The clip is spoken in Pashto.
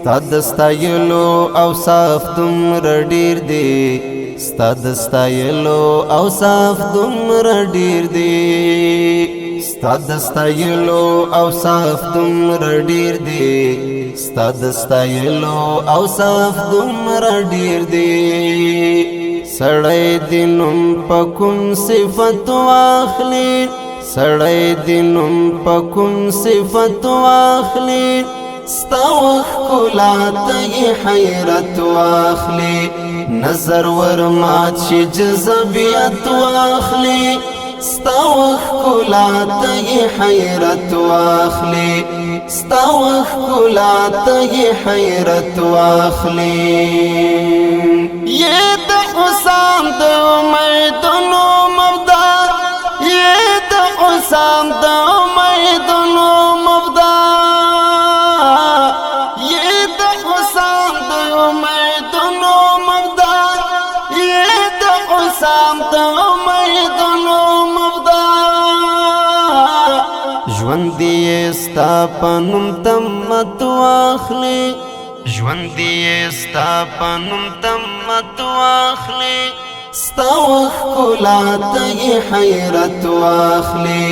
ستاد ستایلو او صاف دم ردیر دی. ستاد ستایلو او صاف دم ردیر دی. ستاد ستایلو او صاف دم ردیر دی. ستاد ستایلو او صاف دم ردیر دی. سړی دینم پکم صفت واخلی سړی دینم پکم صفت واخلی ستاوخ کلا ته حیرت واخلی نظر ورمات شي جذبیت واخلی ستاوخ کلا ته حیرت واخلی ستاوخ کلا ته حیرت واخلی یہ د حسام د امیدونو مبدا یہ د حسام د ژوند دې ستا پنوم تمت واخلي ژوند دې ستا پنوم تمت واخلي ستا وخ کولا ته حیرت واخلي